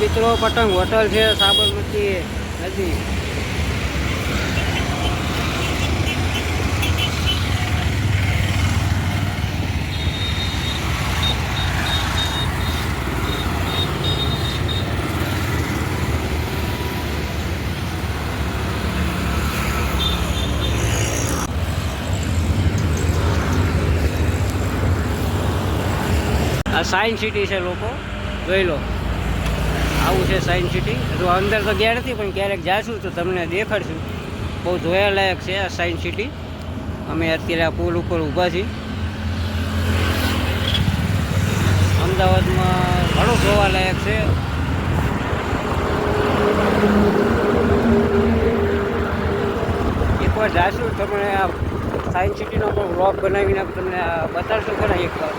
મિત્રો પતંગ હોટલ છે સાબરમતી નદી. આ સાયન્સ સિટી છે લોકો જોઈ લો. આવું છે સાયન્સ સિટી હજુ અંદર તો ગયા નથી, પણ ક્યારેક જાશું તો તમને દેખાડશું. બહુ જોયાલાયક છે આ સાયન્સ સિટી અમે અત્યારે આ પુલ ઉપર ઊભા છીએ. અમદાવાદમાં ઘણું જોવાલાયક છે. એકવાર જાશું તમને આ સાયન્સ સિટીનો પણ વ્લોગ બનાવીને તમને બતાડશું ખરા એકવાર